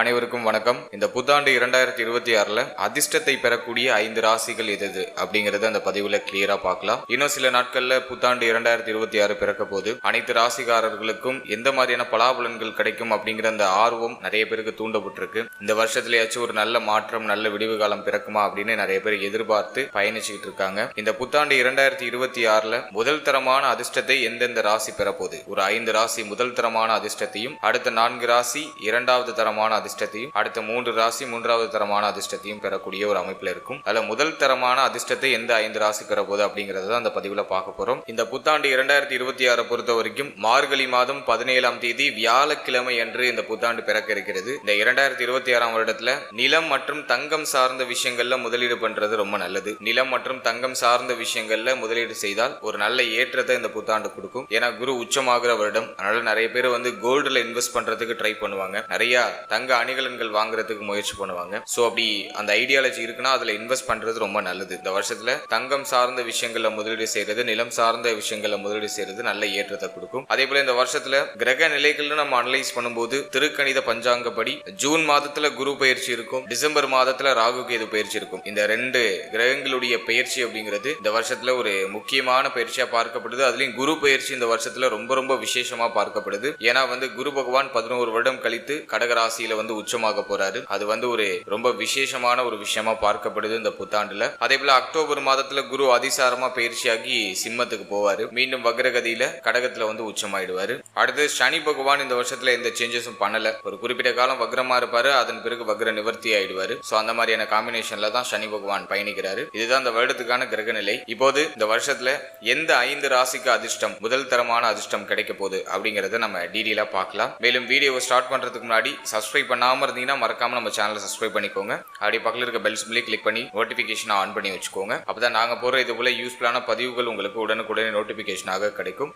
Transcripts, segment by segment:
அனைவருக்கும் வணக்கம். இந்த புத்தாண்டு இரண்டாயிரத்தி இருபத்தி ஆறுல அதிர்ஷ்டத்தை பெறக்கூடிய ஐந்து ராசிகள் எது அப்படிங்கறத அந்த பதிவுல கிளியரா பார்க்கலாம். இன்னும் சில நாட்கள்ல புத்தாண்டு இரண்டாயிரத்தி இருபத்தி ஆறு பிறக்க போது அனைத்து ராசிக்காரர்களுக்கும் எந்த மாதிரியான பலாபலன்கள் கிடைக்கும் அப்படிங்கிற அந்த ஆர்வம் நிறைய பேருக்கு தூண்டப்பட்டிருக்கு. இந்த வருஷத்துலயாச்சும் ஒரு நல்ல மாற்றம் நல்ல விடிவு காலம் பிறக்குமா அப்படின்னு நிறைய பேர் எதிர்பார்த்து பயணிச்சுக்கிட்டு இருக்காங்க. இந்த புத்தாண்டு இரண்டாயிரத்தி இருபத்தி ஆறுல முதல் தரமான அதிர்ஷ்டத்தை எந்தெந்த ராசி பெறப்போகுது? ஒரு ஐந்து ராசி முதல் தரமான அதிர்ஷ்டத்தையும் அடுத்த நான்கு ராசி இரண்டாவது தரமான அதிர்ஷ்டத்தையும் அடுத்த மூன்று ராசி மூன்றாவது தரமான அதிர்ஷ்டத்தையும் பெறக்கூடிய ஒரு அமைப்புல இருக்கும். அதுல முதல் தரமான அதிர்ஷ்டத்தை எந்த ஐந்து ராசி பெற போது அப்படிங்கறத அந்த பதிவுல பார்க்க போறோம். இந்த புத்தாண்டு இரண்டாயிரத்தி இருபத்தி ஆறு பொறுத்த வரைக்கும் மார்கழி மாதம் பதினேழாம் தேதி வியாழக்கிழமை அன்று இந்த புத்தாண்டு பிறக்க இருக்கிறது. இந்த இரண்டாயிரத்தி இருபத்தி ஆறாம் வருடத்துல நிலம் மற்றும் தங்கம் சார்ந்த விஷயங்கள்ல முதலீடு பண்றது ரொம்ப நல்லது. நிலம் மற்றும் தங்கம் சார்ந்த விஷயங்கள்ல முதலீடு செய்தால் ஒரு நல்ல ஏற்றத்தை இந்த புத்தாண்டு கொடுக்கும். ஏன்னா குரு உச்சமாகிற வருடம். அதனால நிறைய பேர் வந்து கோல்டுல இன்வெஸ்ட் பண்றதுக்கு ட்ரை பண்ணுவாங்க. நிறைய தங்க அணிகலன்கள் வாங்குறதுக்கு முயற்சி பண்ணுவாங்க. ஸோ அப்படி அந்த ஐடியாலஜி இருக்குன்னா அதில் இன்வெஸ்ட் பண்றது ரொம்ப நல்லது. இந்த வருஷத்தில் தங்கம் சார்ந்த விஷயங்களில் முதலீடு செய்யறது நிலம் சார்ந்த விஷயங்களில் முதலீடு செய்யறது நல்ல ஏற்றத்தை கொடுக்கும். அதே போல் இந்த வருஷத்தில் கிரக நிலைகள்னு நம்ம அனலைஸ் பண்ணும்போது திருக்கணித பஞ்சாங்கப்படி ஜூன் மாதத்துல குரு பயிற்சி இருக்கும். டிசம்பர் மாதத்துல ராகு கேது பயிற்சி இருக்கும். இந்த ரெண்டு கிரகங்களுடைய பயிற்சி அப்படிங்கிறது இந்த வருஷத்துல ஒரு முக்கியமான பயிற்சியா பார்க்கப்படுது. அதுலயும் குரு பயிற்சி இந்த வருஷத்துல ரொம்ப ரொம்ப விசேஷமா பார்க்கப்படுது. ஏன்னா வந்து குரு பகவான் பதினோரு வருடம் கழித்து கடகராசியில் வந்து உச்சமாக போறாரு. அது வந்து ஒரு ரொம்ப விசேஷமான ஒரு விஷயமா பார்க்கப்படுது இந்த புத்தாண்டுல. அதே போல அக்டோபர் மாதத்துல குரு அதிசாரமா பயிற்சியாகி சிம்மத்துக்கு போவாரு. மீண்டும் வக்ரகதியில கடகத்துல வந்து உச்சமாயிடுவாரு. அடுத்து சனி பகவான் இந்த வருஷத்துல எந்த சேஞ்சஸும் பண்ணல. ஒரு குறிப்பிட்ட காலம் வக்ரமா இருப்பாரு. அதன் பிறகு வக்ர நிவர்த்தி ஆயிடுவாரு. சோ அந்த மாதிரியான காம்பினேஷன்ல தான் சனி பகவான் பயணிக்கிறாரு. இதுதான் இந்த வருடத்துக்கான கிரக நிலை இப்போது இந்த வருஷத்துல எந்த ஐந்து ராசிக்கு அதிர்ஷ்டம் முதல் தரமான அதிர்ஷ்டம் கிடைக்க போகுது அப்படிங்கறத நம்ம டீடெயிலா பார்க்கலாம். மேலும் வீடியோவை ஸ்டார்ட் பண்றதுக்கு முன்னாடி சப்ஸ்கிரைப் பண்ணாமல் இருந்தீங்கன்னா மறக்காம நம்ம சேனலை சப்ஸ்கிரைப் பண்ணிக்கோங்க. அப்படியே பக்கத்தில் இருக்க பெல் சிம்பிளி கிளிக் பண்ணி நோட்டிஃபிகேஷன் ஆன் பண்ணி வச்சுக்கோங்க. அப்பதான் நாங்கள் போகிற இது போல யூஸ்ஃபுல்லான பதிவுகள் உங்களுக்கு உடனுக்குடனே நோட்டிஃபிகேஷனாக கிடைக்கும்.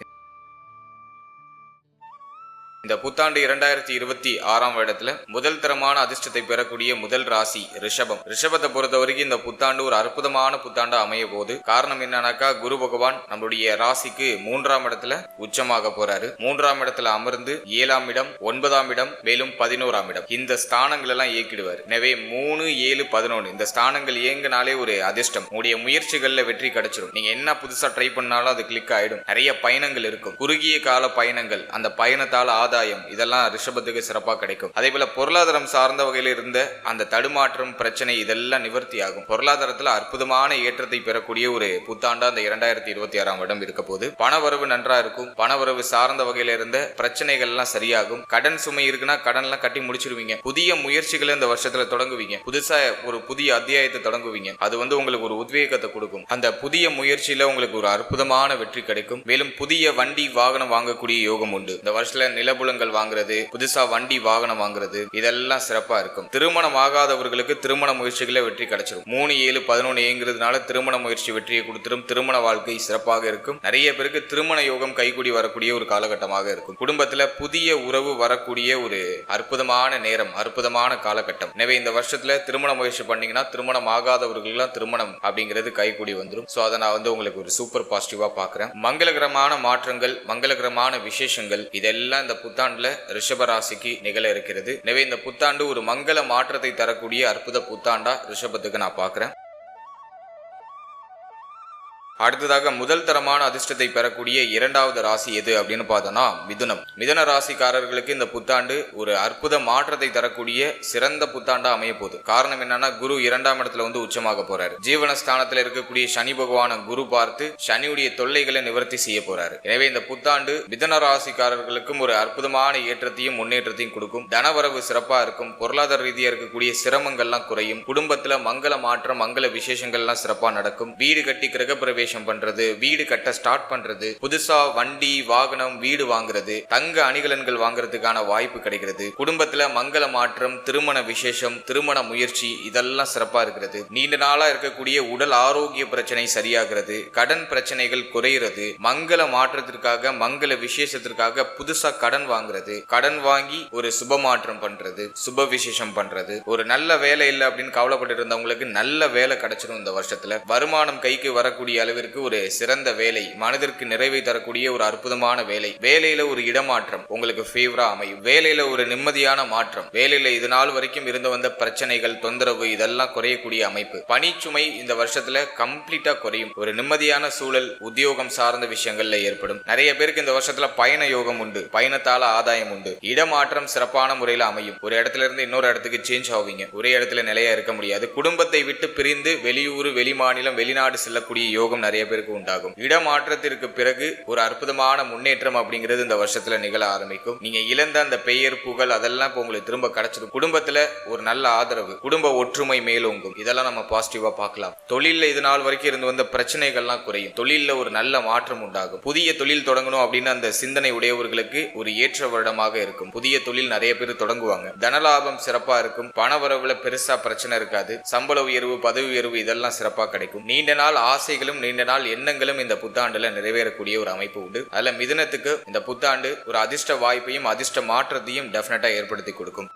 இந்த புத்தாண்டு இரண்டாயிரத்தி இருபத்தி ஆறாம் வருடத்துல முதல் தரமான அதிர்ஷ்டத்தை பெறக்கூடிய முதல் ராசி ரிஷபம். ரிஷபத்தை பொறுத்த வரைக்கும் இந்த புத்தாண்டு ஒரு அற்புதமான புத்தாண்டு அமைய போது காரணம் என்னன்னாக்கா குரு பகவான் நம்மளுடைய ராசிக்கு மூன்றாம் இடத்துல உச்சமாக போறாரு. மூன்றாம் இடத்துல அமர்ந்து ஏழாம் இடம் ஒன்பதாம் இடம் மேலும் பதினோராம் இடம். இந்த ஸ்தானங்கள் எல்லாம் இயக்கிடுவார். எனவே மூணு ஏழு பதினொன்று இந்த ஸ்தானங்கள் இயங்கினாலே ஒரு அதிர்ஷ்டம். உங்களுடைய முயற்சிகள்ல வெற்றி கிடைச்சிடும் நீங்க என்ன புதுசா ட்ரை பண்ணாலும் அது கிளிக் ஆயிடும். நிறைய பயணங்கள் இருக்கும். குறுகிய கால பயணங்கள். அந்த பயணத்தால் பயணத்தால ஆதாயம். இதெல்லாம் ரிஷபத்துக்கு சிறப்பாக கிடைக்கும். அதே போல பொருளாதாரம் சார்ந்த வகையில் இருந்த அந்த தடுமாற்றம் பிரச்சனை இதெல்லாம் நிவர்த்தி ஆகும் பொருளாதாரத்தில் அற்புதமான ஏற்றத்தை பெறக்கூடிய ஒரு புத்தாண்டா அந்த இரண்டாயிரத்தி இருபத்தி ஆறாம் வருடம் இருக்க போது பணவரவு நன்றா இருக்கும். பணவரவு சார்ந்த வகையில் இருந்த பிரச்சனைகள் எல்லாம் சரியாகும். கடன் சுமை இருக்குன்னா கடன் எல்லாம் கட்டி முடிச்சிருவீங்க. புதிய முயற்சிகளை இந்த வருஷத்துல தொடங்குவீங்க. புதுசா ஒரு புதிய அத்தியாயத்தை தொடங்குவீங்க. அது வந்து உங்களுக்கு ஒரு உத்வேகத்தை கொடுக்கும். அந்த புதிய முயற்சியில உங்களுக்கு ஒரு அற்புதமான வெற்றி கிடைக்கும். மேலும் புதிய வண்டி வாகனம் வாங்கக்கூடிய யோகம் உண்டு. இந்த வருஷத்துல நிலபுலங்கள் வாங்குறது புதுசா வண்டி வாகனம் வாங்குறது இதெல்லாம் சிறப்பா இருக்கும். திருமணம் ஆகாதவர்களுக்கு திருமண முயற்சிகளே வெற்றி கிடைச்சிடும் மூணு ஏழு பதினொன்று ஏங்கிறதுனால திருமண முயற்சி வெற்றியை கொடுத்துரும். திருமண வாழ்க்கை சிறப்பாக இருக்கும். நிறைய பேருக்கு திருமண யோகம் கைகூடி வரக்கூடிய ஒரு காலகட்டமாக இருக்கும். குடும்பத்துல புதிய உறவு வரக்கூடிய ஒரு அற்புதமான நேரம் அற்புதமான காலகட்டம். எனவே இந்த வருஷத்துல திருமண முயற்சி பண்ணீங்கன்னா திருமணம் ஆகாதவர்களுக்கெல்லாம் திருமணம் அப்படிங்கிறது கைகூடி வந்துடும் ஸோ அதை நான் வந்து உங்களுக்கு ஒரு சூப்பர் பாசிட்டிவா பார்க்குறேன். மங்களகரமான மாற்றங்கள் மங்களகரமான விசேஷங்கள் இதெல்லாம் இந்த புத்தாண்டுல ரிஷபராசிக்கு நிகழ இருக்கிறது. எனவே இந்த புத்தாண்டு ஒரு மங்கள மாற்றத்தை தரக்கூடிய அற்புத புத்தாண்டா ரிஷபத்துக்கு நான் பாக்குறேன் அடுத்ததாக முதல் தரமான அதிர்ஷ்டத்தை பெறக்கூடிய இரண்டாவது ராசி எது அப்படின்னு பார்த்தோம்னா மிதுனம். மிதுன ராசிக்காரர்களுக்கு இந்த புத்தாண்டு ஒரு அற்புத மாற்றத்தை தரக்கூடிய சிறந்த புத்தாண்டா அமைய போகுது. காரணம் என்னன்னா குரு இரண்டாம் இடத்துல வந்து உச்சமாக போறாரு. ஜீவனஸ்தானத்துல இருக்கக்கூடிய சனி பகவான குரு பார்த்து சனியுடைய தொல்லைகளை நிவர்த்தி செய்ய போறாரு. எனவே இந்த புத்தாண்டு மிதன ராசிக்காரர்களுக்கும் ஒரு அற்புதமான ஏற்றத்தையும் முன்னேற்றத்தையும் கொடுக்கும். தனவரவு சிறப்பா இருக்கும். பொருளாதார ரீதியா இருக்கக்கூடிய சிரமங்கள்லாம் குறையும். குடும்பத்துல மங்கள மாற்றம் மங்கள விசேஷங்கள்லாம் சிறப்பா நடக்கும். வீடு கட்டி கிரகப்பிரவேசம் பண்றது வீடு கட்ட ஸ்டார்ட் பண்றது புதுசா வண்டி வாகனம் வீடு வாங்குறது தங்க அணிகலன்கள் வாங்குறதுக்கான வாய்ப்பு கிடைக்கிறது. குடும்பத்துல மங்கள மாற்றம் திருமண விசேஷம் திருமண முயற்சி இதெல்லாம் சிறப்பா இருக்கிறது. நீண்ட நாளா இருக்கக்கூடிய உடல் ஆரோக்கிய பிரச்சனை சரியாகிறது. கடன் பிரச்சனைகள் குறையிறது. மங்கள மாற்றத்திற்காக மங்கள விசேஷத்திற்காக புதுசா கடன் வாங்குறது. கடன் வாங்கி ஒரு சுப மாற்றம் பண்றது சுப விசேஷம் பண்றது. ஒரு நல்ல வேலை இல்லை அப்படின்னு கவலைப்பட்டு இருந்தவங்களுக்கு நல்ல வேலை கிடைச்சிடும் இந்த வருஷத்துல. வருமானம் கைக்கு வரக்கூடிய அளவு அளவிற்கு ஒரு சிறந்த வேலை மனதிற்கு நிறைவை தரக்கூடிய ஒரு அற்புதமான வேலை. வேலையில ஒரு இடமாற்றம் உங்களுக்கு ஃபேவரா அமையும். வேலையில ஒரு நிம்மதியான மாற்றம். வேலையில இது நாள் வரைக்கும் இருந்து வந்த பிரச்சனைகள் தொந்தரவு இதெல்லாம் குறையக்கூடிய அமைப்பு. பணிச்சுமை இந்த வருஷத்துல கம்ப்ளீட்டா குறையும். ஒரு நிம்மதியான சூழல் உத்தியோகம் சார்ந்த விஷயங்கள்ல ஏற்படும். நிறைய பேருக்கு இந்த வருஷத்துல பயண யோகம் உண்டு. பயணத்தால ஆதாயம் உண்டு. இடமாற்றம் சிறப்பான முறையில் அமையும். ஒரு இடத்துல இருந்து இன்னொரு இடத்துக்கு சேஞ்ச் ஆவீங்க. ஒரே இடத்துல நிலையா இருக்க முடியாது. குடும்பத்தை விட்டு பிரிந்து வெளியூர் வெளிமாநிலம் வெளிநாடு செல்லக்கூடிய யோகம் நிறைய பேருக்கு உண்டாகும். இடமாற்றத்திற்கு பிறகு ஒரு அற்புதமான முன்னேற்றம் அப்படிங்கிறது இந்த வருஷத்துல நிகழ ஆரம்பிக்கும். நீங்க இழந்த அந்த பெயர் புகழ் அதெல்லாம் இப்போ உங்களுக்கு திரும்ப கிடைச்சிடும். குடும்பத்துல ஒரு நல்ல ஆதரவு குடும்ப ஒற்றுமை மேலோங்கும். இதெல்லாம் நம்ம பாசிட்டிவா பார்க்கலாம். தொழில இது நாள் வரைக்கும் இருந்து வந்த பிரச்சனைகள்லாம் குறையும். தொழில ஒரு நல்ல மாற்றம் உண்டாகும். புதிய தொழில் தொடங்கணும் அப்படின்னு அந்த சிந்தனை உடையவர்களுக்கு ஒரு ஏற்ற வருடமாக இருக்கும். புதிய தொழில் நிறைய பேர் தொடங்குவாங்க. தனலாபம் சிறப்பா இருக்கும். பணவரவுல பெருசா பிரச்சனை இருக்காது. சம்பள உயர்வு பதவி உயர்வு இதெல்லாம் சிறப்பா கிடைக்கும். நீண்ட நாள் ஆசைகளும் நீண்ட நாள் எண்ணங்களும் இந்த புத்தாண்டுல நிறைவேறக்கூடிய ஒரு அமைப்பு உண்டு. அதுல மிதுனத்துக்கு இந்த புத்தாண்டு ஒரு அதிர்ஷ்ட வாய்ப்பையும் அதிர்ஷ்ட மாற்றத்தையும் டெஃபினட்டா ஏற்படுத்தி கொடுக்கும்.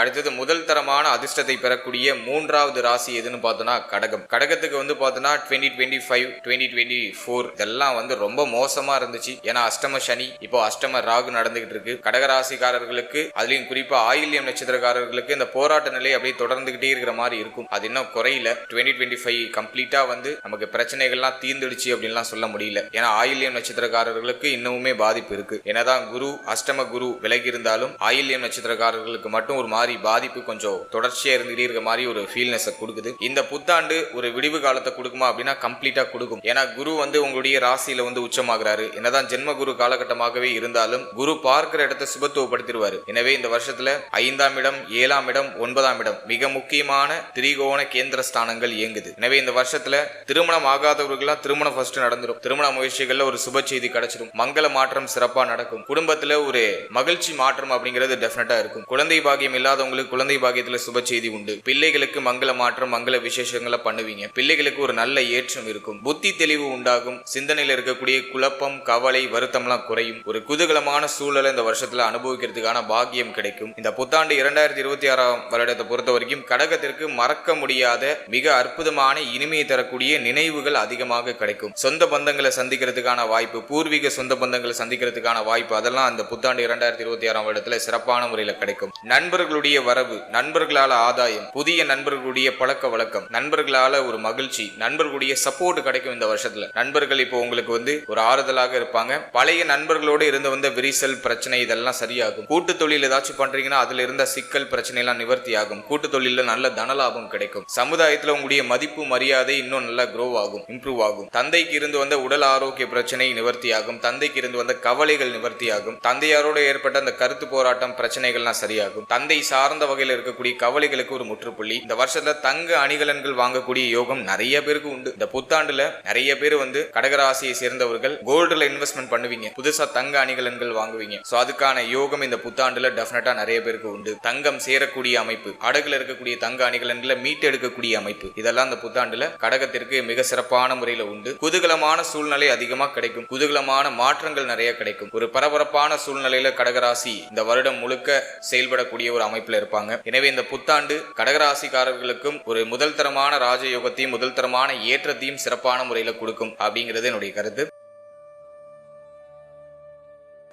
அடுத்தது முதல் தரமான அதிர்ஷ்டத்தை பெறக்கூடிய மூன்றாவது ராசி எதுன்னு பார்த்தோன்னா கடகம். கடகத்துக்கு வந்து பார்த்தோன்னா twenty twenty five twenty twenty four இதெல்லாம் வந்து ரொம்ப மோசமா இருந்துச்சு. ஏன்னா அஷ்டம சனி இப்போ அஷ்டம ராகு நடந்துகிட்டு இருக்கு. கடக ராசிக்காரர்களுக்கு அதுலயும் குறிப்பா ஆயில்யம் நட்சத்திரக்காரர்களுக்கு இந்த போராட்ட நிலை அப்படியே தொடர்ந்துகிட்டே இருக்கிற மாதிரி இருக்கும். அது இன்னும் குறையில. டுவெண்ட்டி டுவெண்ட்டி ஃபைவ் கம்ப்ளீட்டா வந்து நமக்கு பிரச்சனைகள்லாம் தீர்ந்துடுச்சு அப்படின்லாம் சொல்ல முடியல. ஏன்னா ஆயில்யம் நட்சத்திரக்காரர்களுக்கு இன்னமுமே பாதிப்பு இருக்கு. என்னதான் குரு அஷ்டம குரு விலகி இருந்தாலும் ஆயில்யம் நட்சத்திரக்காரர்களுக்கு மட்டும் ஒரு மாதிரி பாதிப்பு கொஞ்சம் தொடர்ச்சியா இருந்துகிட்டே இருக்க மாதிரி ஒரு ஃபீல்னஸ் கொடுக்குது. இந்த புத்தாண்டு ஒரு விடிவு காலத்தை கொடுக்குமா அப்படின்னா கம்ப்ளீட்டா கொடுக்கும். ஏன்னா குரு வந்து உங்களுடைய ராசியில வந்து உச்சமாகிறாரு. என்னதான் ஜென்ம குரு காலகட்டமாகவே இருந்தாலும் குரு பார்க்கிற இடத்தை சுபத்துவப்படுத்திடுவாரு. எனவே இந்த வருஷத்துல ஐந்தாம் இடம் ஏழாம் இடம் ஒன்பதாம் இடம் மிக முக்கியமான திரிகோண கேந்திர ஸ்தானங்கள் இயங்குது. எனவே இந்த வருஷத்துல திருமணம் ஆகாதவர்கள்லாம் திருமணம் ஃபர்ஸ்ட் நடந்துடும் திருமண முயற்சிகள்ல ஒரு சுப செய்தி கிடைச்சிடும் மங்கள மாற்றம் சிறப்பா நடக்கும். குடும்பத்துல ஒரு மகிழ்ச்சி மாற்றம் அப்படிங்கிறது டெஃபினட்டா இருக்கும். குழந்தை பாகியம் இல்லாதவங்களுக்கு குழந்தை பாக்கியத்துல சுப செய்தி உண்டு. பிள்ளைகளுக்கு மங்கள மாற்றம் மங்கள விசேஷங்களை பண்ணுவீங்க. பிள்ளைகளுக்கு ஒரு நல்ல ஏற்றம் இருக்கும். புத்தி தெளிவு உண்டாகும். சிந்தனையில் இருக்கக்கூடிய குழப்பம் கவலை வருத்தம்லாம் குறையும். ஒரு குதூகலமான சூழலை இந்த வருஷத்துல அனுபவிக்கிறதுக்கான பாக்கியம் கிடைக்கும். இந்த புத்தாண்டு இரண்டாயிரத்தி இருபத்தி ஆறாம் வருடத்தை பொறுத்த வரைக்கும் கடகத்திற்கு மறக்க முடியாத மிக அற்புதமான இனிமையை தரக்கூடிய நினைவுகள் அதிகமாக கிடைக்கும். சொந்த பந்தங்களை சந்திக்கிறதுக்கான வாய்ப்பு பூர்வீக சொந்த பந்தங்களை சந்திக்கிறதுக்கான வாய்ப்பு அதெல்லாம் அந்த புத்தாண்டு இரண்டாயிரத்தி இருபத்தி ஆறாம் வருடத்துல சிறப்பான முறையில் கிடைக்கும். நண்பர்கள் நண்பர்களுடைய வரவு நண்பர்களால ஆதாயம் புதிய நண்பர்களுடைய பழக்க வழக்கம் நண்பர்களால ஒரு மகிழ்ச்சி நண்பர்களுடைய சப்போர்ட் கிடைக்கும் இந்த வருஷத்துல. நண்பர்கள் இப்போ உங்களுக்கு வந்து ஒரு ஆறுதலாக இருப்பாங்க. பழைய நண்பர்களோடு இருந்து வந்த விரிசல் பிரச்சனை இதெல்லாம் சரியாகும். கூட்டு தொழில் ஏதாச்சும் பண்றீங்கன்னா அதுல இருந்த சிக்கல் பிரச்சனை எல்லாம் நிவர்த்தி ஆகும் கூட்டு தொழில நல்ல தனலாபம் கிடைக்கும். சமுதாயத்துல உங்களுடைய மதிப்பு மரியாதை இன்னும் நல்லா க்ரோ ஆகும் இம்ப்ரூவ் ஆகும். தந்தைக்கு இருந்து வந்த உடல் ஆரோக்கிய பிரச்சனை நிவர்த்தி ஆகும் தந்தைக்கு இருந்து வந்த கவலைகள் நிவர்த்தி ஆகும் தந்தையாரோடு ஏற்பட்ட அந்த கருத்து போராட்டம் பிரச்சனைகள்லாம் சரியாகும். தந்தை சார்ந்த வகையில் இருக்கக்கூடிய கவலைகளுக்கு ஒரு முற்றுப்புள்ளி. இந்த வருஷத்துல தங்க அணிகலன்கள் வாங்கக்கூடிய யோகம் நிறைய பேருக்கு உண்டு. இந்த புத்தாண்டுல நிறைய பேர் வந்து கடகராசியை சேர்ந்தவர்கள் கோல்டுல இன்வெஸ்ட்மெண்ட் பண்ணுவீங்க. புதுசா தங்க அணிகலன்கள் வாங்குவீங்க. சோ அதுக்கான யோகம் இந்த புத்தாண்டுல டெஃபினட்டா நிறைய பேருக்கு உண்டு. தங்கம் சேரக்கூடிய அமைப்பு அடகுல இருக்கக்கூடிய தங்க அணிகலன்களை மீட்டெடுக்கக்கூடிய அமைப்பு. இதெல்லாம் இந்த புத்தாண்டுல கடகத்திற்கு மிக சிறப்பான முறையில உண்டு. குதூகலமான சூழ்நிலை அதிகமா கிடைக்கும். குதூகலமான மாற்றங்கள் நிறைய கிடைக்கும். ஒரு பரபரப்பான சூழ்நிலையில கடகராசி இந்த வருடம் முழுக்க செயல்படக்கூடிய ஒரு அமைப்பில் இருப்பாங்க. எனவே இந்த புத்தாண்டு கடகராசிக்காரர்களுக்கும் ஒரு முதல் தரமான ராஜயோகத்தையும் முதல் தரமான ஏற்றத்தையும் சிறப்பான முறையில் கொடுக்கும் அப்படிங்கிறது என்னுடைய கருத்து.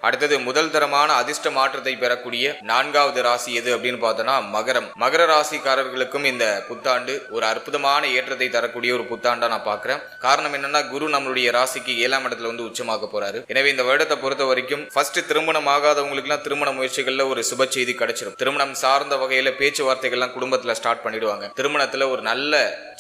அடுத்தது முதல் தரமான அதிர்ஷ்ட மாற்றத்தை பெறக்கூடிய நான்காவது ராசி எது அப்படின்னு பார்த்தோம்னா மகரம். மகர ராசிக்காரர்களுக்கும் இந்த புத்தாண்டு ஒரு அற்புதமான ஏற்றத்தை தரக்கூடிய ஒரு புத்தாண்டா நான் பார்க்குறேன். காரணம் என்னன்னா குரு நம்மளுடைய ராசிக்கு ஏழாம் இடத்துல வந்து உச்சமாக்க போறாரு. எனவே இந்த வருடத்தை பொறுத்த வரைக்கும் ஃபர்ஸ்ட் திருமணம் ஆகாதவங்களுக்குலாம் திருமண முயற்சிகள்ல ஒரு சுப செய்தி கிடைச்சிடும் திருமணம் சார்ந்த வகையில பேச்சுவார்த்தைகள்லாம் குடும்பத்துல ஸ்டார்ட் பண்ணிடுவாங்க. திருமணத்துல ஒரு நல்ல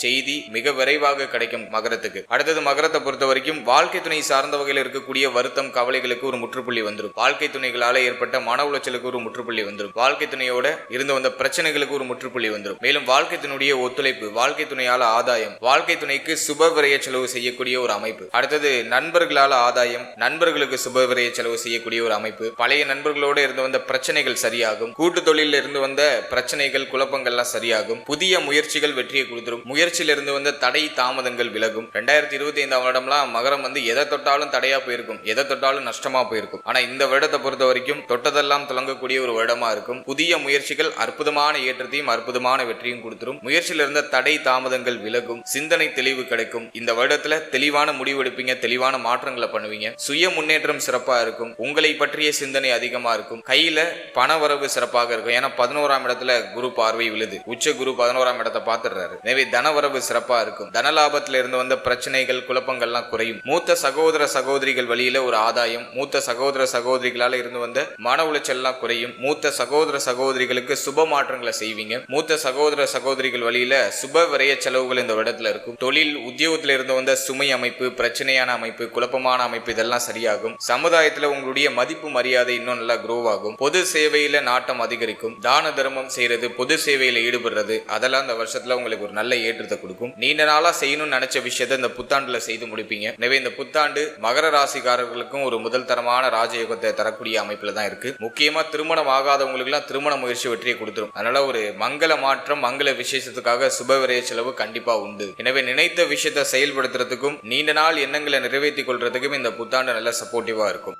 செய்தி மிக விரைவாக கிடைக்கும் மகரத்துக்கு. அடுத்தது மகரத்தை பொறுத்த வரைக்கும் வாழ்க்கை துணை சார்ந்த வகையில் இருக்கக்கூடிய வருத்தம் கவலைகளுக்கு ஒரு முற்றுப்புள்ளி வந்துடும் வாழ்க்கை துணைகளால ஏற்பட்ட மன உளைச்சலுக்கு ஒரு முற்றுப்புள்ளி வந்துடும் வாழ்க்கை துணையோட இருந்து வந்த பிரச்சனைகளுக்கு ஒரு முற்றுப்புள்ளி வந்துடும் மேலும் வாழ்க்கை துணையுடைய ஒத்துழைப்பு வாழ்க்கை துணையால ஆதாயம் வாழ்க்கை துணைக்கு சுப விரைய செலவு செய்யக்கூடிய ஒரு அமைப்பு. அடுத்தது நண்பர்களால ஆதாயம் நண்பர்களுக்கு சுப விரைய செலவு செய்யக்கூடிய ஒரு அமைப்பு. பழைய நண்பர்களோட இருந்து வந்த பிரச்சனைகள் சரியாகும். கூட்டு தொழிலில் இருந்து வந்த பிரச்சனைகள் குழப்பங்கள்லாம் சரியாகும். புதிய முயற்சிகள் வெற்றியை கொடுத்துரும். முயற்சியில இருந்து வந்த தடை தாமதங்கள் விலகும். ரெண்டாயிரத்தி இருபத்தி ஐந்தாம் வருடம்லாம் மகரம் வந்து எதை தொட்டாலும் தடையா போயிருக்கும். எதை தொட்டாலும் நஷ்டமா போயிருக்கும். ஆனா இந்த வருடத்தை பொறுத்த வரைக்கும் தொட்டதெல்லாம் தொடங்கக்கூடிய ஒரு வருடமா இருக்கும். புதிய முயற்சிகள் அற்புதமான ஏற்றத்தையும் அற்புதமான வெற்றியும் கொடுத்துரும். முயற்சியில இருந்த தடை தாமதங்கள் விலகும். சிந்தனை தெளிவு கிடைக்கும். இந்த வருடத்துல தெளிவான முடிவு எடுப்பீங்க. தெளிவான மாற்றங்களை பண்ணுவீங்க. சுய முன்னேற்றம் சிறப்பா இருக்கும். உங்களை பற்றிய சிந்தனை அதிகமா இருக்கும். கையில பண வரவு சிறப்பாக இருக்கும். ஏன்னா பதினோராம் இடத்துல குரு பார்வை விழுது. உச்ச குரு பதினோராம் இடத்தை பார்த்துடுறாரு. எனவே தனவரவு சிறப்பா இருக்கும். தனலாபத்துல இருந்து வந்த பிரச்சனைகள் குழப்பங்கள்லாம் குறையும். மூத்த சகோதர சகோதரிகள் வழியில ஒரு ஆதாயம். மூத்த சகோதர சகோதரிகளால இருந்து வந்த மன உளைச்சல்லாம் குறையும். மூத்த சகோதர சகோதரிகளுக்கு சுப மாற்றங்களை செய்வீங்க. மூத்த சகோதர சகோதரிகள் வழியில சுப விரைய செலவுகள் இந்த இடத்துல இருக்கும். தொழில் உத்தியோகத்தில் இருந்து வந்த சுமை அமைப்பு பிரச்சனையான அமைப்பு குழப்பமான அமைப்பு இதெல்லாம் சரியாகும். சமுதாயத்துல உங்களுடைய மதிப்பு மரியாதை இன்னும் நல்லா க்ரோ ஆகும். பொது சேவையில நாட்டம் அதிகரிக்கும். தான தர்மம் செய்யறது பொது சேவையில ஈடுபடுறது அதெல்லாம் இந்த வருஷத்துல உங்களுக்கு ஒரு நல்ல ஏற்றத்தை கொடுக்கும். நீண்ட நாளா செய்யணும்னு நினைச்ச விஷயத்தை இந்த புத்தாண்டுல செய்து முடிப்பீங்க. எனவே இந்த புத்தாண்டு மகர ராசிக்காரர்களுக்கும் ஒரு முதல் தரமான ராஜயோகத்தை தரக்கூடிய அமைப்புல தான் இருக்கு. முக்கியமா திருமணம் ஆகாதவங்களுக்குலாம் திருமண முயற்சி வெற்றியை கொடுத்துரும். அதனால ஒரு மங்கள மாற்றம் மங்கள விசேஷத்துக்காக சுபவிரய செலவு கண்டிப்பா உண்டு. எனவே நினைத்த விஷயத்தை செயல்படுத்துறதுக்கும் நீண்ட நாள் எண்ணங்களை நிறைவேற்றி கொள்றதுக்கும் இந்த புத்தாண்டு நல்ல சப்போர்ட்டிவா இருக்கும்.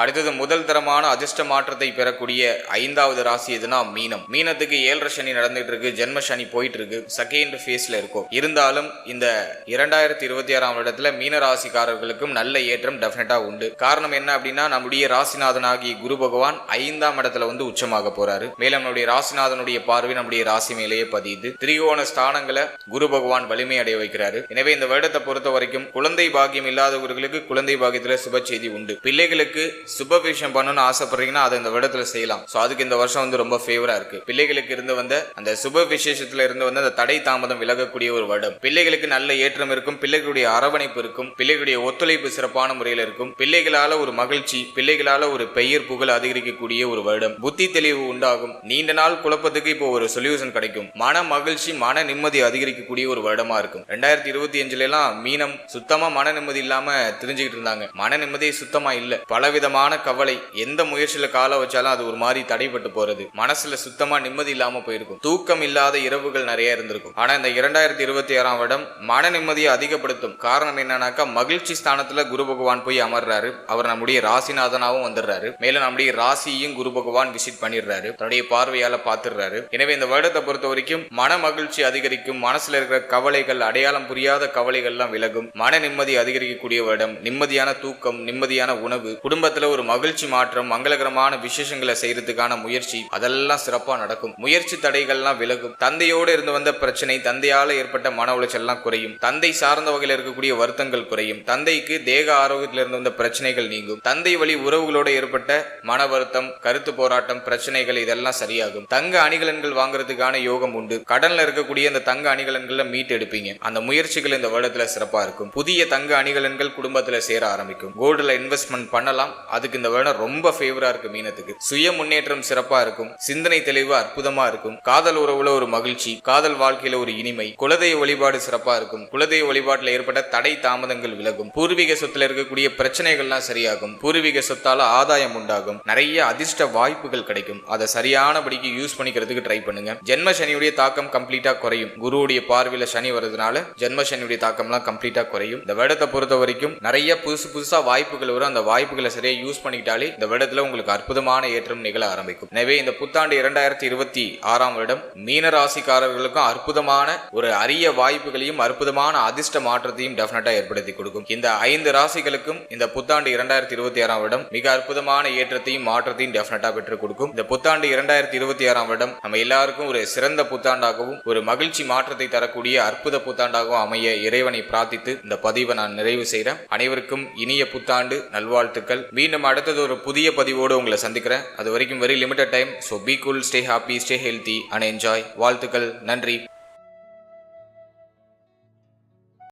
அடுத்தது முதல் தரமான அதிர்ஷ்ட மாற்றத்தை பெறக்கூடிய ஐந்தாவது ராசி எதுனா மீனம். மீனத்துக்கு ஏழரை சனி நடந்துட்டு இருக்கு ஜென்ம சனி போயிட்டு இருக்கு செகண்ட் ஃபேஸ்ல இருக்கும். இருந்தாலும் இந்த இரண்டாயிரத்தி இருபத்தி ஆறாம் வருடத்துல மீன ராசிக்காரர்களுக்கும் நல்ல ஏற்றம் டெஃபினட்டா உண்டு. காரணம் என்ன அப்படின்னா நம்முடைய ராசிநாதனாகிய குரு பகவான் ஐந்தாம் இடத்துல வந்து உச்சமாக போறாரு. மேலும் நம்முடைய ராசிநாதனுடைய பார்வை நம்முடைய ராசி மேலேயே பதியுது. திரிகோண ஸ்தானங்களை குரு பகவான் வலிமை அடைய வைக்கிறாரு. எனவே இந்த வருடத்தை பொறுத்த வரைக்கும் குழந்தை பாக்கியம் இல்லாதவர்களுக்கு குழந்தை பாக்கியத்துல சுப செய்தி உண்டு. பிள்ளைகளுக்கு சுப விஷயம் பண்ணணும்னு ஆசைப்படுறீங்கன்னா அதை இந்த விடத்துல செய்யலாம். ஸோ அதுக்கு இந்த வருஷம் வந்து ரொம்ப ஃபேவரா இருக்கு. பிள்ளைகளுக்கு இருந்து வந்த அந்த சுப விசேஷத்துல இருந்து வந்து அந்த தடை தாமதம் விலகக்கூடிய ஒரு வருடம். பிள்ளைகளுக்கு நல்ல ஏற்றம் இருக்கும் பிள்ளைகளுடைய அரவணைப்பு இருக்கும் பிள்ளைகளுடைய ஒத்துழைப்பு சிறப்பான முறையில் இருக்கும் பிள்ளைகளால ஒரு மகிழ்ச்சி பிள்ளைகளால ஒரு பெயர் புகழ் அதிகரிக்கக்கூடிய ஒரு வருடம். புத்தி தெளிவு உண்டாகும். நீண்ட நாள் குழப்பத்துக்கு இப்போ ஒரு சொல்யூஷன் கிடைக்கும். மன மகிழ்ச்சி மன நிம்மதி அதிகரிக்கக்கூடிய ஒரு வருடமா இருக்கும். ரெண்டாயிரத்தி இருபத்தி அஞ்சுல எல்லாம் மீனம் சுத்தமா மன நிம்மதி இல்லாம தெரிஞ்சுக்கிட்டு இருந்தாங்க. மன நிம்மதி சுத்தமா இல்ல. பயங்கரமான கவலை. எந்த முயற்சியில கால வச்சாலும் அது ஒரு மாதிரி தடைப்பட்டு போறது. மனசுல சுத்தமா நிம்மதி இல்லாம போயிருக்கும். தூக்கம் இல்லாத இரவுகள் நிறைய இருந்திருக்கும். ஆனா இந்த இரண்டாயிரத்தி இருபத்தி ஆறாம் வருடம் மன நிம்மதியை அதிகப்படுத்தும் காரணம் என்னன்னாக்கா மகிழ்ச்சி ஸ்தானத்துல குரு பகவான் போய் அமர்றாரு. அவர் நம்முடைய ராசிநாதனாவும் வந்துடுறாரு. மேலும் நம்முடைய ராசியையும் குரு பகவான் விசிட் பண்ணிடுறாரு. தன்னுடைய பார்வையால பாத்துடுறாரு எனவே இந்த வருடத்தை பொறுத்த வரைக்கும் மன மகிழ்ச்சி அதிகரிக்கும். மனசுல இருக்கிற கவலைகள் அடையாளம் புரியாத கவலைகள்லாம் விலகும். மன நிம்மதி அதிகரிக்கக்கூடிய வருடம். நிம்மதியான தூக்கம் நிம்மதியான உணவு குடும்பத்துல ஒரு மகிழ்ச்சி மாற்றம் மங்களகரமான விசேஷங்களை செய்யறதுக்கான முயற்சி அதெல்லாம் சிறப்பா நடக்கும். முயற்சி தடைகள்லாம் விலகும். தந்தையோடு இருந்து வந்த பிரச்சனை தந்தையால ஏற்பட்ட மன உளைச்சல்லாம் குறையும். தந்தை சார்ந்த வகையில் இருக்கக்கூடிய வருத்தங்கள் குறையும். தந்தைக்கு தேக ஆரோக்கியத்தில் இருந்து வந்த பிரச்சனைகள் நீங்கும். தந்தை வழி உறவுகளோடு ஏற்பட்ட மன வருத்தம் கருத்து போராட்டம் பிரச்சனைகள் இதெல்லாம் சரியாகும். தங்க அணிகலன்கள் வாங்குறதுக்கான யோகம் உண்டு. கடல்ல இருக்கக்கூடிய அந்த தங்க அணிகலன்களை மீட்டு எடுப்பீங்க. அந்த முயற்சிகள் இந்த வருடத்துல சிறப்பா இருக்கும். புதிய தங்க அணிகலன்கள் குடும்பத்துல சேர ஆரம்பிக்கும். கோல்டுல இன்வெஸ்ட்மெண்ட் பண்ணலாம். அதுக்கு இந்த வருடம் ரொம்ப ஃபேவரா இருக்கு மீனத்துக்கு. சுய முன்னேற்றம் சிறப்பா இருக்கும். சிந்தனை தெளிவு அற்புதமா இருக்கும். காதல் உறவுல ஒரு மகிழ்ச்சி காதல் வாழ்க்கையில ஒரு இனிமை குலதெய்வ வழிபாடு சிறப்பா இருக்கும். குலதெய்வ வழிபாட்டுல ஏற்பட்ட தடை தாமதங்கள் விலகும். பூர்வீக சொத்துல இருக்கக்கூடிய பிரச்சனைகள்லாம் சரியாகும். பூர்வீக சொத்தால ஆதாயம் உண்டாகும். நிறைய அதிர்ஷ்ட வாய்ப்புகள் கிடைக்கும். அதை சரியானபடிக்கு யூஸ் பண்ணிக்கிறதுக்கு ட்ரை பண்ணுங்க. ஜென்ம சனியுடைய தாக்கம் கம்ப்ளீட்டா குறையும். குருவுடைய பார்வையில சனி வர்றதுனால ஜென்ம சனியுடைய தாக்கம்லாம் கம்ப்ளீட்டா குறையும். இந்த வருடத்தை பொறுத்த வரைக்கும் நிறைய புதுசு புதுசா வாய்ப்புகள் வரும். அந்த வாய்ப்புகளை சரியா யூஸ் பண்ணிக்கிட்டாலே இந்த வருடத்துல உங்களுக்கு அற்புதமான ஏற்றம் நிகழ ஆரம்பிக்கும். எனவே இந்த புத்தாண்டு இரண்டாயிரத்தி இருபத்தி ஆறாம் வருடம் மீன ராசிக்காரர்களுக்கும் அற்புதமான ஒரு அரிய வாய்ப்புகளையும் அற்புதமான அதிர்ஷ்ட மாற்றத்தையும் டெஃபினட்டா ஏற்படுத்தி கொடுக்கும். இந்த ஐந்து ராசிகளுக்கும் இந்த புத்தாண்டு இரண்டாயிரத்தி இருபத்தி ஆறாம் வருடம் மிக அற்புதமான ஏற்றத்தையும் மாற்றத்தையும் டெஃபினட்டா பெற்றுக் கொடுக்கும். இந்த புத்தாண்டு இரண்டாயிரத்தி இருபத்தி ஆறாம் வருடம் நம்ம எல்லாருக்கும் ஒரு சிறந்த புத்தாண்டாகவும் ஒரு மகிழ்ச்சி மாற்றத்தை தரக்கூடிய அற்புத புத்தாண்டாகவும் அமைய இறைவனை பிரார்த்தித்து இந்த பதிவை நான் நிறைவு செய்கிறேன் அனைவருக்கும் இனிய புத்தாண்டு நல்வாழ்த்துக்கள். மீண்டும் அடுத்தது ஒரு புதிய பதிவோடு உங்களை சந்திக்கிறேன். அது வரைக்கும் very limited time so be cool stay happy stay healthy and enjoy வாழ்த்துக்கள் நன்றி.